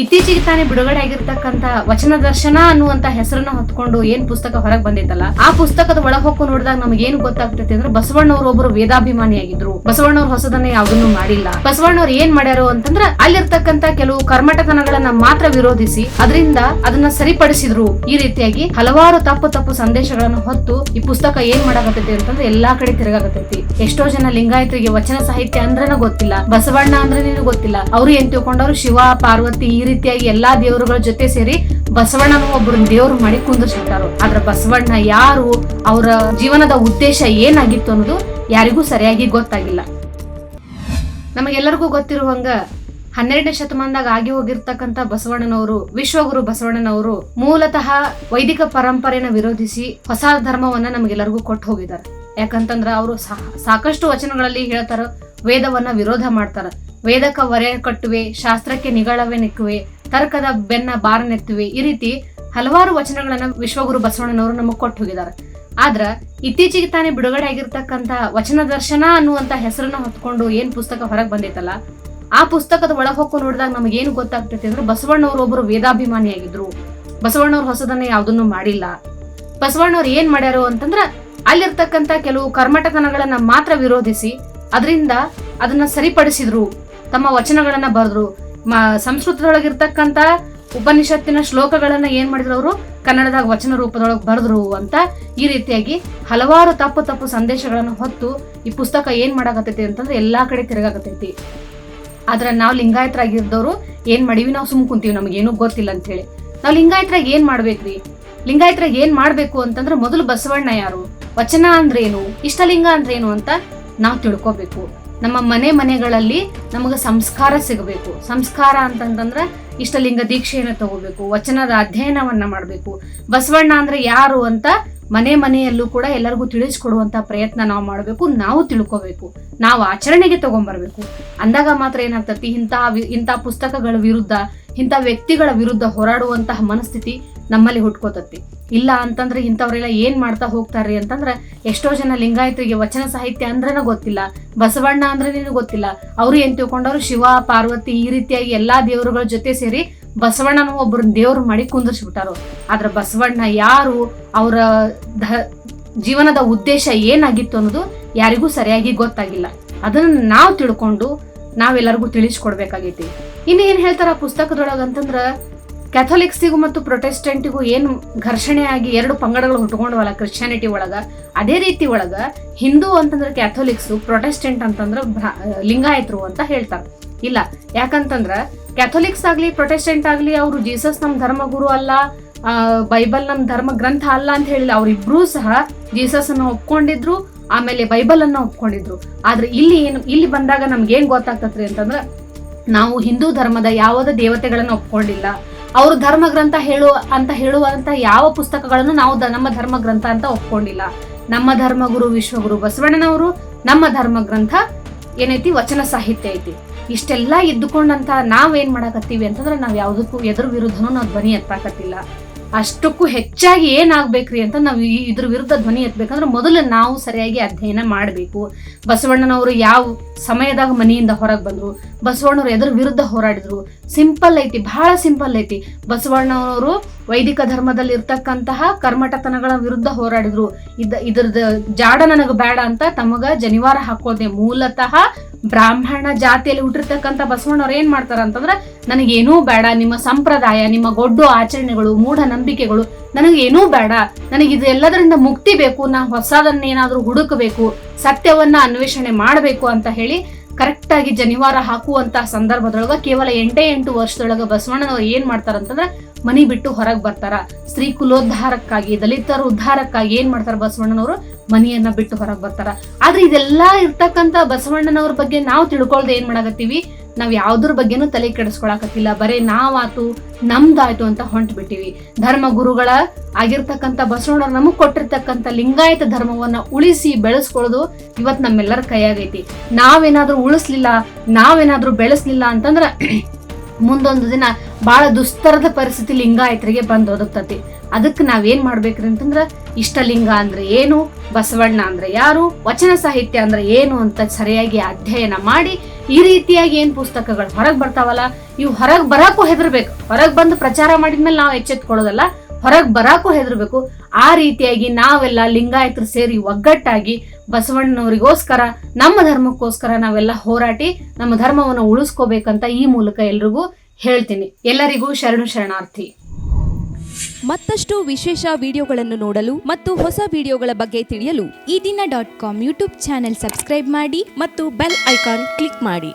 ಇತ್ತೀಚೆಗೆ ತಾನೇ ಬಿಡುಗಡೆ ಆಗಿರ್ತಕ್ಕಂತ ವಚನ ದರ್ಶನ ಅನ್ನುವಂತ ಹೆಸರನ್ನ ಹೊತ್ಕೊಂಡು ಏನ್ ಪುಸ್ತಕ ಹೊರಗೆ ಬಂದಿತ್ತಲ್ಲ, ಆ ಪುಸ್ತಕದ ಒಳಗೆ ಹೋಗಿ ನೋಡಿದಾಗ ನಮ್ಗೆ ಏನು ಗೊತ್ತಾಗ್ತೈತಿ ಅಂದ್ರೆ ಬಸವಣ್ಣವ್ರು ಒಬ್ಬರು ವೇದಾಭಿಮಾನಿಯಾಗಿದ್ರು. ಬಸವಣ್ಣವ್ರ ಹೊಸದನ್ನ ಯಾವ್ದನ್ನು ಮಾಡಿಲ್ಲ. ಬಸವಣ್ಣವ್ರು ಏನ್ ಮಾಡ್ಯಾರು ಅಂತಂದ್ರ ಅಲ್ಲಿರ್ತಕ್ಕಂತ ಕೆಲವು ಕರ್ಮಟತನಗಳನ್ನ ಮಾತ್ರ ವಿರೋಧಿಸಿ ಅದರಿಂದ ಅದನ್ನ ಸರಿಪಡಿಸಿದ್ರು. ಈ ರೀತಿಯಾಗಿ ಹಲವಾರು ತಪ್ಪು ತಪ್ಪು ಸಂದೇಶಗಳನ್ನು ಹೊತ್ತು ಈ ಪುಸ್ತಕ ಏನ್ ಮಾಡಾಕತ್ತೈತಿ ಅಂತಂದ್ರೆ ಎಲ್ಲಾ ಕಡೆ ತಿರುಗಾಕತ್ತೈತಿ. ಎಷ್ಟೋ ಜನ ಲಿಂಗಾಯತರಿಗೆ ವಚನ ಸಾಹಿತ್ಯ ಅಂದ್ರನ ಗೊತ್ತಿಲ್ಲ, ಬಸವಣ್ಣ ಅಂದ್ರೆ ಗೊತ್ತಿಲ್ಲ. ಅವ್ರು ಏನ್ ತಿಳ್ಕೊಂಡವ್ರು ಶಿವ, ಪಾರ್ವತಿ, ಈ ರೀತಿಯಾಗಿ ಎಲ್ಲಾ ದೇವರುಗಳ ಜೊತೆ ಸೇರಿ ಬಸವಣ್ಣನ ಒಬ್ಬರು ದೇವ್ರು ಮಾಡಿ ಕುಂದಿರ್ಸ್ಬಿಟ್ಟಾರು. ಆದ್ರ ಬಸವಣ್ಣ ಯಾರು, ಅವರ ಜೀವನದ ಉದ್ದೇಶ ಏನಾಗಿತ್ತು ಅನ್ನೋದು ಯಾರಿಗೂ ಸರಿಯಾಗಿ ಗೊತ್ತಾಗಿಲ್ಲ. ನಮಗೆಲ್ಲರಿಗೂ ಗೊತ್ತಿರುವಂಗ ಹನ್ನೆರಡನೇ ಶತಮಾನದಾಗ ಆಗಿ ಹೋಗಿರ್ತಕ್ಕಂಥ ಬಸವಣ್ಣನವರು, ವಿಶ್ವಗುರು ಬಸವಣ್ಣನವರು ಮೂಲತಃ ವೈದಿಕ ಪರಂಪರೆನ ವಿರೋಧಿಸಿ ಹೊಸ ಧರ್ಮವನ್ನ ನಮಗೆಲ್ಲರಿಗೂ ಕೊಟ್ಟು ಹೋಗಿದ್ದಾರೆ. ಯಾಕಂತಂದ್ರ ಅವರು ಸಾಕಷ್ಟು ವಚನಗಳಲ್ಲಿ ಹೇಳ್ತಾರ, ವೇದವನ್ನ ವಿರೋಧ ಮಾಡ್ತಾರ. ವೇದಕ ಹೊರೆ ಕಟ್ಟುವೆ, ಶಾಸ್ತ್ರಕ್ಕೆ ನಿಗಳವೆ ನಿಕ್ಕುವೆ, ತರ್ಕದ ಬೆನ್ನ ಬಾರನೆತ್ತುವೆ ಈ ರೀತಿ ಹಲವಾರು ವಚನಗಳನ್ನ ವಿಶ್ವಗುರು ಬಸವಣ್ಣನವರು ನಮಗ್ ಕೊಟ್ಟು ಹೋಗಿದ್ದಾರೆ ಆದ್ರ ಇತ್ತೀಚೆಗೆ ತಾನೇ ಬಿಡುಗಡೆ ಆಗಿರ್ತಕ್ಕಂತ ವಚನ ದರ್ಶನ ಅನ್ನುವಂತ ಹೆಸರನ್ನ ಹೊತ್ಕೊಂಡು ಏನ್ ಪುಸ್ತಕ ಹೊರಗೆ ಬಂದೈತಲ್ಲ, ಆ ಪುಸ್ತಕದ ಒಳಗೆ ಹೋಗಿ ನೋಡಿದಾಗ ನಮ್ಗೆ ಏನು ಗೊತ್ತಾಗ್ತೈತಿ ಅಂದ್ರೆ ಬಸವಣ್ಣವ್ರು ಒಬ್ಬರು ವೇದಾಭಿಮಾನಿಯಾಗಿದ್ರು ಬಸವಣ್ಣವ್ರ ಹೊಸದನ್ನ ಯಾವ್ದನ್ನು ಮಾಡಿಲ್ಲ. ಬಸವಣ್ಣವ್ರು ಏನ್ ಮಾಡ್ಯಾರು ಅಂತಂದ್ರ ಅಲ್ಲಿರ್ತಕ್ಕಂತ ಕೆಲವು ಕರ್ಮಟತನಗಳನ್ನ ಮಾತ್ರ ವಿರೋಧಿಸಿ, ಅದರಿಂದ ಅದನ್ನ ಸರಿಪಡಿಸಿದ್ರು. ತಮ್ಮ ವಚನಗಳನ್ನ ಬರೆದ್ರು. ಸಂಸ್ಕೃತದೊಳಗಿರ್ತಕ್ಕಂತ ಉಪನಿಷತ್ತಿನ ಶ್ಲೋಕಗಳನ್ನ ಏನ್ ಮಾಡಿದ್ರು ಅವರು? ಕನ್ನಡದಾಗ ವಚನ ರೂಪದೊಳಗೆ ಬರೆದ್ರು ಅಂತ ಈ ರೀತಿಯಾಗಿ ಹಲವಾರು ತಪ್ಪು ತಪ್ಪು ಸಂದೇಶಗಳನ್ನು ಹೊತ್ತು ಈ ಪುಸ್ತಕ ಏನ್ ಮಾಡಾಕತ್ತೈತಿ ಅಂತಂದ್ರೆ ಎಲ್ಲಾ ಕಡೆ ತಿರುಗಾಕತ್ತೈತಿ. ಆದ್ರೆ ನಾವು ಲಿಂಗಾಯತರಾಗಿದ್ದವರು ಏನ್ ಮಾಡೀವಿ ನಾವು ಸುಮ್ ಕುಂತೀವಿ ನಮಗೇನು ಗೊತ್ತಿಲ್ಲ ಅಂತ ಹೇಳಿ. ನಾವು ಲಿಂಗಾಯತರಾಗ ಏನ್ ಮಾಡ್ಬೇಕ್ರಿ ಲಿಂಗಾಯತರಾಗ ಏನ್ ಮಾಡ್ಬೇಕು ಅಂತಂದ್ರೆ ಮೊದಲು ಬಸವಣ್ಣ ಯಾರು? ವಚನ ಅಂದ್ರೇನು? ಇಷ್ಟಲಿಂಗ ಅಂದ್ರೇನು ಅಂತ ನಾವು ತಿಳ್ಕೊಬೇಕು. ನಮ್ಮ ಮನೆ ಮನೆಗಳಲ್ಲಿ ನಮಗೆ ಸಂಸ್ಕಾರ ಸಿಗಬೇಕು. ಸಂಸ್ಕಾರ ಅಂತಂತಂದ್ರೆ ಇಷ್ಟಲಿಂಗ ದೀಕ್ಷೆಯನ್ನು ತಗೋಬೇಕು, ವಚನದ ಅಧ್ಯಯನವನ್ನ ಮಾಡಬೇಕು. ಬಸವಣ್ಣ ಅಂದ್ರೆ ಯಾರು ಅಂತ ಮನೆ ಮನೆಯಲ್ಲೂ ಕೂಡ ಎಲ್ಲರಿಗೂ ತಿಳಿಸ್ಕೊಡುವಂತ ಪ್ರಯತ್ನ ನಾವು ಮಾಡಬೇಕು, ನಾವು ತಿಳ್ಕೊಬೇಕು, ನಾವು ಆಚರಣೆಗೆ ತಗೊಂಡ್ಬರ್ಬೇಕು ಅಂದಾಗ ಮಾತ್ರ ಏನಾಗ್ತತಿ ಇಂತಹ ಇಂತಹ ಪುಸ್ತಕಗಳ ವಿರುದ್ಧ, ಇಂಥ ವ್ಯಕ್ತಿಗಳ ವಿರುದ್ಧ ಹೋರಾಡುವಂತಹ ಮನಸ್ಥಿತಿ ನಮ್ಮಲ್ಲಿ ಹುಟ್ಕೋತತಿ. ಇಲ್ಲ ಅಂತಂದ್ರೆ ಇಂಥವ್ರೆಲ್ಲ ಏನ್ ಮಾಡ್ತಾ ಹೋಗ್ತಾರ್ರಿ ಅಂತಂದ್ರೆ ಎಷ್ಟೋ ಜನ ಲಿಂಗಾಯತರಿಗೆ ವಚನ ಸಾಹಿತ್ಯ ಅಂದ್ರನ ಗೊತ್ತಿಲ್ಲ, ಬಸವಣ್ಣ ಅಂದ್ರೆ ನೀನು ಗೊತ್ತಿಲ್ಲ. ಅವ್ರು ಏನ್ ತಿಳ್ಕೊಂಡವ್ರು? ಶಿವ, ಪಾರ್ವತಿ ಈ ರೀತಿಯಾಗಿ ಎಲ್ಲಾ ದೇವರುಗಳ ಜೊತೆ ಸೇರಿ ಬಸವಣ್ಣನ ಒಬ್ಬರು ದೇವ್ರು ಮಾಡಿ ಕುಂದಿರ್ಸ್ಬಿಟ್ಟಾರು. ಆದ್ರೆ ಬಸವಣ್ಣ ಯಾರು? ಅವರ ಜೀವನದ ಉದ್ದೇಶ ಏನಾಗಿತ್ತು ಅನ್ನೋದು ಯಾರಿಗೂ ಸರಿಯಾಗಿ ಗೊತ್ತಾಗಿಲ್ಲ. ಅದನ್ನ ನಾವು ತಿಳ್ಕೊಂಡು ನಾವೆಲ್ಲರಿಗೂ ತಿಳಿಸ್ಕೊಡ್ಬೇಕಾಗೈತಿ. ಇನ್ನು ಏನ್ ಹೇಳ್ತಾರ ಪುಸ್ತಕದೊಳಗಂತಂದ್ರ ಪುಸ್ತಕದೊಳಗ ಅಂತಂದ್ರ ಕ್ಯಾಥೋಲಿಕ್ಸಿಗೂ ಮತ್ತು ಪ್ರೊಟೆಸ್ಟೆಂಟಿಗೂ ಏನು ಘರ್ಷಣೆ ಆಗಿ ಎರಡು ಪಂಗಡಗಳು ಹುಟ್ಕೊಂಡವಲ್ಲ ಕ್ರಿಶ್ಚಿಯಾನಿಟಿ ಒಳಗ? ಅದೇ ರೀತಿ ಒಳಗ ಹಿಂದೂ ಅಂತಂದ್ರೆ ಕ್ಯಾಥೋಲಿಕ್ಸ್ ಪ್ರೊಟೆಸ್ಟೆಂಟ್ ಅಂತಂದ್ರ ಲಿಂಗಾಯತರು ಅಂತ ಹೇಳ್ತಾರ. ಇಲ್ಲ, ಯಾಕಂತಂದ್ರ ಕ್ಯಾಥೋಲಿಕ್ಸ್ ಆಗ್ಲಿ ಪ್ರೊಟೆಸ್ಟೆಂಟ್ ಆಗ್ಲಿ ಅವರು ಜೀಸಸ್ ನಮ್ಮ ಧರ್ಮಗುರು ಅಲ್ಲ ಬೈಬಲ್ ನಮ್ಮ ಧರ್ಮ ಗ್ರಂಥ ಅಲ್ಲ ಅಂತ ಹೇಳಿಲ್ಲ. ಅವರಿಬ್ರು ಸಹ ಜೀಸಸ್ ಅನ್ನು ಒಪ್ಕೊಂಡಿದ್ರು, ಆಮೇಲೆ ಬೈಬಲ್ ಅನ್ನ ಒಪ್ಕೊಂಡಿದ್ರು. ಆದ್ರೆ ಇಲ್ಲಿ ಏನು, ಇಲ್ಲಿ ಬಂದಾಗ ನಮ್ಗೆ ಏನ್ ಗೊತ್ತಾಗ್ತತ್ರಿ ಅಂತಂದ್ರ ನಾವು ಹಿಂದೂ ಧರ್ಮದ ಯಾವುದೇ ದೇವತೆಗಳನ್ನ ಒಪ್ಕೊಂಡಿಲ್ಲ. ಅವರು ಧರ್ಮ ಗ್ರಂಥ ಹೇಳುವ ಅಂತ ಹೇಳುವಂತ ಯಾವ ಪುಸ್ತಕಗಳನ್ನು ನಾವು ನಮ್ಮ ಧರ್ಮ ಗ್ರಂಥ ಅಂತ ಒಪ್ಕೊಂಡಿಲ್ಲ. ನಮ್ಮ ಧರ್ಮಗುರು ವಿಶ್ವಗುರು ಬಸವಣ್ಣನವರು ನಮ್ಮ ಧರ್ಮ ಗ್ರಂಥ ಏನೈತಿ, ವಚನ ಸಾಹಿತ್ಯ ಐತಿ. ಇಷ್ಟೆಲ್ಲ ಇದ್ದುಕೊಂಡಂತ ನಾವೇನ್ ಮಾಡಕತ್ತೀವಿ ಅಂತಂದ್ರೆ ನಾವ್ ಯಾವ್ದಕ್ಕೂ ಎದುರು ವಿರುದ್ಧನೂ ನಾವು ಧ್ವನಿ ಎತ್ತಾಕತ್ತಿಲ್ಲ. ಅಷ್ಟಕ್ಕೂ ಹೆಚ್ಚಾಗಿ ಏನಾಗಬೇಕ್ರಿ ಅಂತ ನಾವು ಈ- ಇದ್ರ ವಿರುದ್ಧ ಧ್ವನಿ ಎತ್ತಬೇಕಂದ್ರೆ ಮೊದಲು ನಾವು ಸರಿಯಾಗಿ ಅಧ್ಯಯನ ಮಾಡಬೇಕು. ಬಸವಣ್ಣನವರು ಯಾವ ಸಮಯದಾಗ ಮನೆಯಿಂದ ಹೊರಗೆ ಬಂದರು? ಬಸವಣ್ಣವ್ರು ಎದ್ರ ವಿರುದ್ಧ ಹೋರಾಡಿದ್ರು. ಸಿಂಪಲ್ ಐತಿ, ಬಹಳ ಸಿಂಪಲ್ ಐತಿ. ಬಸವಣ್ಣನವರು ವೈದಿಕ ಧರ್ಮದಲ್ಲಿ ಇರ್ತಕ್ಕಂತಹ ಕರ್ಮಟತನಗಳ ವಿರುದ್ಧ ಹೋರಾಡಿದ್ರು. ಇದ ಇದ್ರದ್ದು ಜಾಡ ನನಗೆ ಬೇಡ ಅಂತ ತಮಗ ಜನಿವಾರ ಹಾಕೋದೆ ಮೂಲತಃ ಬ್ರಾಹ್ಮಣ ಜಾತಿಯಲ್ಲಿ ಹುಟ್ಟಿರ್ತಕ್ಕಂಥ ಬಸವಣ್ಣವ್ರು ಏನ್ ಮಾಡ್ತಾರ ಅಂತಂದ್ರೆ, ನನಗೇನೂ ಬೇಡ, ನಿಮ್ಮ ಸಂಪ್ರದಾಯ, ನಿಮ್ಮ ಗೊಡ್ಡು ಆಚರಣೆಗಳು ಮೂಢ ನಂಬಿಕೆಗಳು ನನಗೇನೂ ಬೇಡ. ನನಗೆ ಇದು ಎಲ್ಲದರಿಂದ ಮುಕ್ತಿ ಬೇಕು, ನಾ ಹೊಸದನ್ನೇನಾದ್ರೂ ಹುಡುಕಬೇಕು, ಸತ್ಯವನ್ನ ಅನ್ವೇಷಣೆ ಮಾಡಬೇಕು ಅಂತ ಹೇಳಿ ಕರೆಕ್ಟ್ ಆಗಿ ಜನಿವಾರ ಹಾಕುವಂತ ಸಂದರ್ಭದೊಳಗ ಕೇವಲ ಎಂಟೇ ಎಂಟು ವರ್ಷದೊಳಗ ಬಸವಣ್ಣನವ್ರು ಏನ್ ಮಾಡ್ತಾರಂತಂದ್ರ ಮನಿ ಬಿಟ್ಟು ಹೊರಗೆ ಬರ್ತಾರ. ಸ್ತ್ರೀ ಕುಲೋದ್ಧಾರಕ್ಕಾಗಿ, ದಲಿತರ ಉದ್ಧಾರಕ್ಕಾಗಿ ಏನ್ ಮಾಡ್ತಾರ ಬಸವಣ್ಣನವರು? ಮನಿಯನ್ನ ಬಿಟ್ಟು ಹೊರಗೆ ಬರ್ತಾರ. ಆದ್ರೆ ಇದೆಲ್ಲಾ ಇರ್ತಕ್ಕಂತ ಬಸವಣ್ಣನವ್ರ ಬಗ್ಗೆ ನಾವು ತಿಳ್ಕೊಳ್ದೆ ಏನ್ ಮಾಡಾಕತ್ತೀವಿ? ನಾವ್ ಯಾವ್ದ್ರ ಬಗ್ಗೆನೂ ತಲೆ ಕೆಡಿಸ್ಕೊಳಕತ್ತಿಲ್ಲ. ಬರೇ ನಾವಾತು ನಮ್ದಾಯ್ತು ಅಂತ ಹೊಂಟ್ ಬಿಟ್ಟಿವಿ ಧರ್ಮ ಗುರುಗಳ ಆಗಿರ್ತಕ್ಕಂಥ ಬಸವಣ್ಣವ್ರು ನಮಗ್ ಕೊಟ್ಟಿರ್ತಕ್ಕಂತ ಲಿಂಗಾಯತ ಧರ್ಮವನ್ನ ಉಳಿಸಿ ಬೆಳೆಸ್ಕೊಳ್ಳೋದು ಇವತ್ ನಮ್ಮೆಲ್ಲರ ಕೈಯಾಗೈತಿ. ನಾವೇನಾದ್ರೂ ಉಳಿಸ್ಲಿಲ್ಲ, ನಾವೇನಾದ್ರೂ ಬೆಳೆಸ್ಲಿಲ್ಲ ಅಂತಂದ್ರ ಮುಂದೊಂದು ದಿನ ಬಹಳ ದುಸ್ತರದ ಪರಿಸ್ಥಿತಿ ಲಿಂಗಾಯತರಿಗೆ ಬಂದು ಒದಗ್ತತಿ. ಅದಕ್ಕೆ ನಾವೇನ್ ಮಾಡ್ಬೇಕ್ರಿ ಅಂತಂದ್ರ, ಇಷ್ಟಲಿಂಗ ಅಂದ್ರೆ ಏನು, ಬಸವಣ್ಣ ಅಂದ್ರೆ ಯಾರು, ವಚನ ಸಾಹಿತ್ಯ ಅಂದ್ರೆ ಏನು ಅಂತ ಸರಿಯಾಗಿ ಅಧ್ಯಯನ ಮಾಡಿ, ಈ ರೀತಿಯಾಗಿ ಏನ್ ಪುಸ್ತಕಗಳು ಹೊರಗೆ ಬರ್ತಾವಲ್ಲ, ಇವು ಹೊರಗ್ ಬರಾಕು ಹೆದರ್ಬೇಕು. ಹೊರಗ್ ಬಂದು ಪ್ರಚಾರ ಮಾಡಿದ್ಮೇಲೆ ನಾವು ಎಚ್ಚೆತ್ಕೊಳ್ಳೋದಲ್ಲ, ಹೊರಗ್ ಬರಾಕು ಹೆದರ್ಬೇಕು. ಆ ರೀತಿಯಾಗಿ ನಾವೆಲ್ಲ ಲಿಂಗಾಯತರು ಸೇರಿ ಒಗ್ಗಟ್ಟಾಗಿ ಬಸವಣ್ಣನವರಿಗೋಸ್ಕರ, ನಮ್ಮ ಧರ್ಮಕ್ಕೋಸ್ಕರ ನಾವೆಲ್ಲ ಹೋರಾಟಿ, ನಮ್ಮ ಧರ್ಮವನ್ನು ಉಳಿಸ್ಕೋಬೇಕಂತ ಈ ಮೂಲಕ ಎಲ್ರಿಗೂ ಹೇಳ್ತೀನಿ. ಎಲ್ಲರಿಗೂ ಶರಣು ಶರಣಾರ್ಥಿ. ಮತ್ತಷ್ಟು ವಿಶೇಷ ವಿಡಿಯೋಗಳನ್ನು ನೋಡಲು ಮತ್ತು ಹೊಸ ವಿಡಿಯೋಗಳ ಬಗ್ಗೆ ತಿಳಿಯಲು Ee Dina dot com YouTube channel subscribe ಮಾಡಿ ಮತ್ತು ಬೆಲ್ ಐಕಾನ್ ಕ್ಲಿಕ್ ಮಾಡಿ.